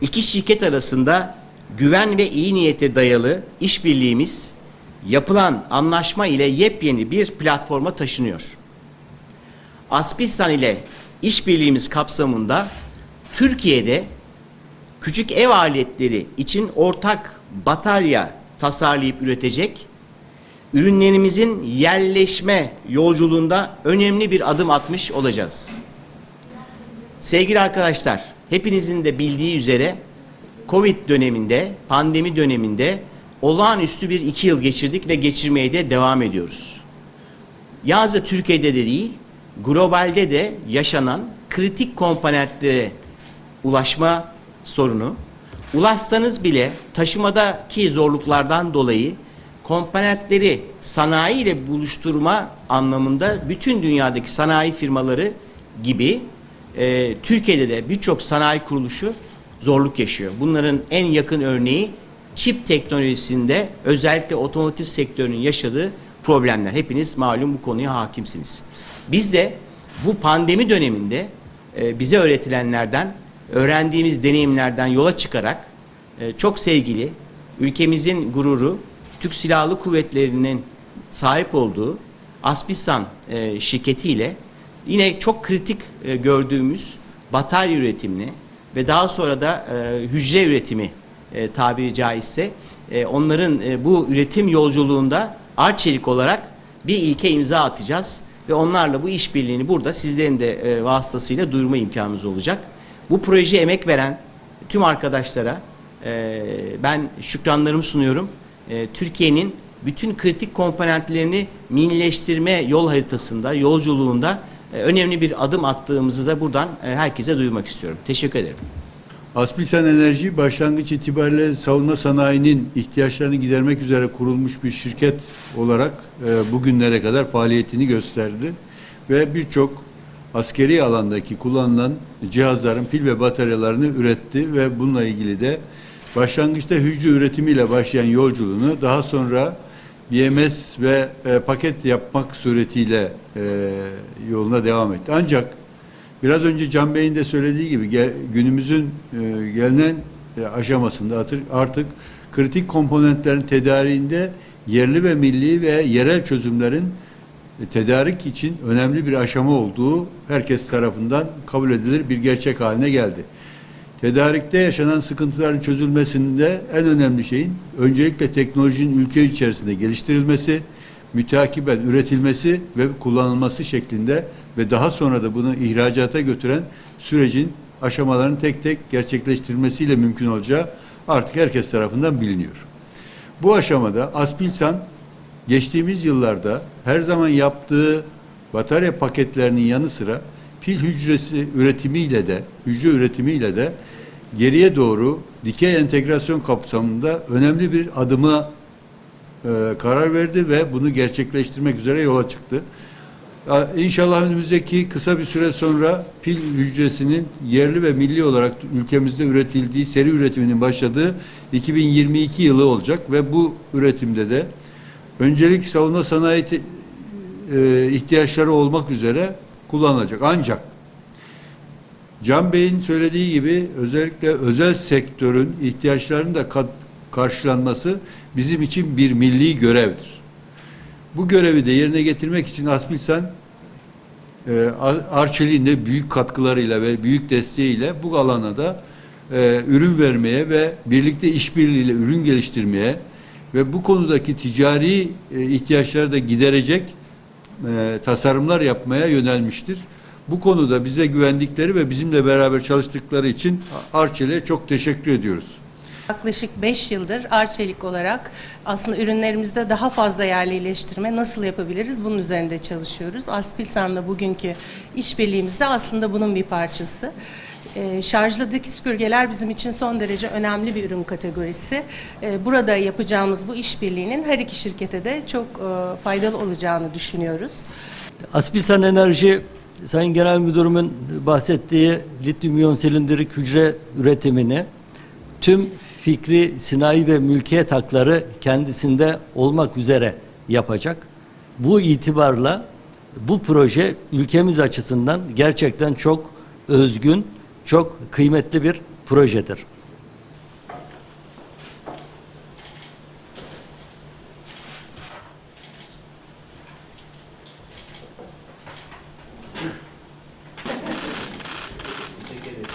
İki şirket arasında güven ve iyi niyete dayalı işbirliğimiz yapılan anlaşma ile yepyeni bir platforma taşınıyor. Aspilsan ile işbirliğimiz kapsamında Türkiye'de küçük ev aletleri için ortak batarya tasarlayıp üretecek, ürünlerimizin yerleşme yolculuğunda önemli bir adım atmış olacağız. Sevgili arkadaşlar, hepinizin de bildiği üzere Covid döneminde, pandemi döneminde olağanüstü bir iki yıl geçirdik ve geçirmeye de devam ediyoruz. Yalnızca Türkiye'de de değil, globalde de yaşanan kritik komponentlere ulaşma sorunu, ulaşsanız bile taşımadaki zorluklardan dolayı komponentleri sanayi ile buluşturma anlamında bütün dünyadaki sanayi firmaları gibi e, Türkiye'de de birçok sanayi kuruluşu zorluk yaşıyor. Bunların en yakın örneği çip teknolojisinde özellikle otomotiv sektörünün yaşadığı problemler. Hepiniz malum bu konuya hakimsiniz. Biz de bu pandemi döneminde e, bize öğretilenlerden, öğrendiğimiz deneyimlerden yola çıkarak e, çok sevgili ülkemizin gururu Türk Silahlı Kuvvetleri'nin sahip olduğu Aspisan e, şirketiyle yine çok kritik e, gördüğümüz batarya üretimini ve daha sonra da e, hücre üretimi e, tabiri caizse e, onların e, bu üretim yolculuğunda Arçelik olarak bir ilke imza atacağız ve onlarla bu işbirliğini burada sizlerin de e, vasıtasıyla duyurma imkanımız olacak. Bu projeye emek veren tüm arkadaşlara e, ben şükranlarımı sunuyorum. E, Türkiye'nin bütün kritik komponentlerini millileştirme yol haritasında, yolculuğunda önemli bir adım attığımızı da buradan e, herkese duyurmak istiyorum. Teşekkür ederim. Aspilsan Enerji başlangıç itibariyle savunma sanayinin ihtiyaçlarını gidermek üzere kurulmuş bir şirket olarak e, bugünlere kadar faaliyetini gösterdi ve birçok askeri alandaki kullanılan cihazların pil ve bataryalarını üretti ve bununla ilgili de başlangıçta hücre üretimiyle başlayan yolculuğunu daha sonra BMS ve e, paket yapmak suretiyle e, yoluna devam etti. Ancak Biraz önce Can Bey'in de söylediği gibi ge- günümüzün e, gelinen e, aşamasında artık, kritik komponentlerin tedariğinde yerli ve milli ve yerel çözümlerin e, tedarik için önemli bir aşama olduğu herkes tarafından kabul edilir bir gerçek haline geldi. Tedarikte yaşanan sıkıntıların çözülmesinde en önemli şeyin öncelikle teknolojinin ülke içerisinde geliştirilmesi, müteakiben üretilmesi ve kullanılması şeklinde ve daha sonra da bunu ihracata götüren sürecin aşamalarını tek tek gerçekleştirilmesiyle mümkün olacağı artık herkes tarafından biliniyor. Bu aşamada Aspilsan geçtiğimiz yıllarda her zaman yaptığı batarya paketlerinin yanı sıra pil hücresi üretimiyle de hücre üretimiyle de geriye doğru dikey entegrasyon kapsamında önemli bir adıma e, karar verdi ve bunu gerçekleştirmek üzere yola çıktı. İnşallah önümüzdeki kısa bir süre sonra pil hücresinin yerli ve milli olarak ülkemizde üretildiği, seri üretiminin başladığı 2022 yılı olacak ve bu üretimde de öncelik savunma sanayi e, ihtiyaçları olmak üzere kullanılacak. Ancak Can Bey'in söylediği gibi özellikle özel sektörün ihtiyaçlarının da karşılanması bizim için bir milli görevdir. Bu görevi de yerine getirmek için Aspilsan e, Ar- Arçelik'in de büyük katkılarıyla ve büyük desteğiyle bu alana da e, ürün vermeye ve birlikte işbirliğiyle ürün geliştirmeye ve bu konudaki ticari e, ihtiyaçları da giderecek e, tasarımlar yapmaya yönelmiştir. Bu konuda bize güvendikleri ve bizimle beraber çalıştıkları için Arçelik'e çok teşekkür ediyoruz. Yaklaşık 5 yıldır Arçelik olarak aslında ürünlerimizde daha fazla yerlileştirme nasıl yapabiliriz bunun üzerinde çalışıyoruz. Aspilsan'la bugünkü işbirliğimiz de aslında bunun bir parçası. Ee, şarjlı dik süpürgeler bizim için son derece önemli bir ürün kategorisi. Ee, burada yapacağımız bu işbirliğinin her iki şirkete de çok e, faydalı olacağını düşünüyoruz. Aspilsan Enerji Sayın Genel Müdürümün bahsettiği lityum iyon silindirik hücre üretimini tüm fikri, sinayi ve mülkiyet hakları kendisinde olmak üzere yapacak. Bu itibarla bu proje ülkemiz açısından gerçekten çok özgün, çok kıymetli bir projedir. Teşekkür ederim.